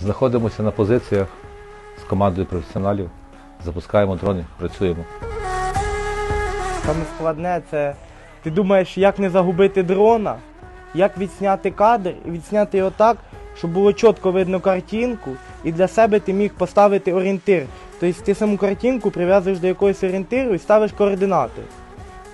Знаходимося на позиціях з командою професіоналів, запускаємо дрони, працюємо. Саме складне це ти думаєш, як не загубити дрона, як відсняти кадр і відсняти його так, щоб було чітко видно картинку, і для себе ти міг поставити орієнтир. Тобто ти саму картинку прив'язуєш до якогось орієнтиру і ставиш координати.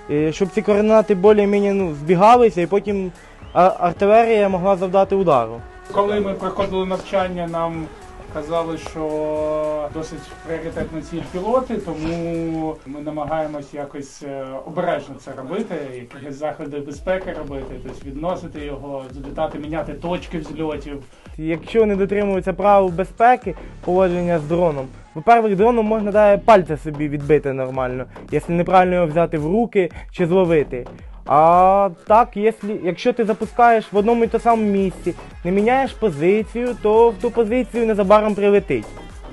І щоб ці координати більш-менш ну, збігалися, і потім артилерія могла завдати удару. Коли ми проходили навчання, нам казали, що досить пріоритетна ціль пілоти, тому ми намагаємось якось е, обережно це робити, якісь заходи безпеки робити, тобто відносити його, злітати, міняти точки взльотів. Якщо не дотримуються правил безпеки поводження з дроном, по-перше, дроном можна навіть пальця собі відбити нормально, якщо неправильно його взяти в руки чи зловити. А так, якщо, якщо ти запускаєш в одному і тому самому місці, не міняєш позицію, то в ту позицію незабаром прилетить.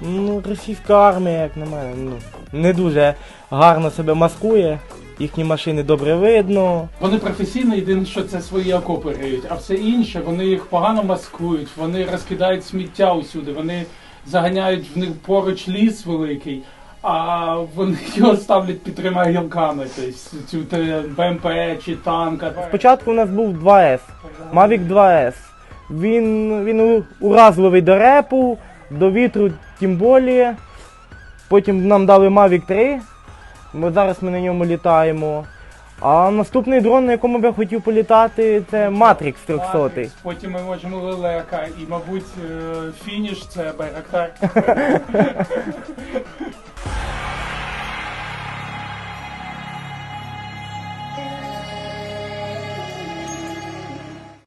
Ну, російська армія, як на мене, ну, не дуже гарно себе маскує, їхні машини добре видно. Вони професійно, єдине, що це свої окопи риють, а все інше вони їх погано маскують, вони розкидають сміття усюди, вони заганяють в них поруч ліс великий, а вони його ставлять під трьома гілками, тобто цю БМП чи танка. Спочатку у нас був 2С, Mavic 2S. Він, він уразливий до репу, до вітру тим більше. Потім нам дали Mavic 3. Бо зараз ми на ньому літаємо. А наступний дрон, на якому б я хотів політати, це Matrix 300. Потім ми можемо лелека, і, мабуть, е, фініш це Байрактар.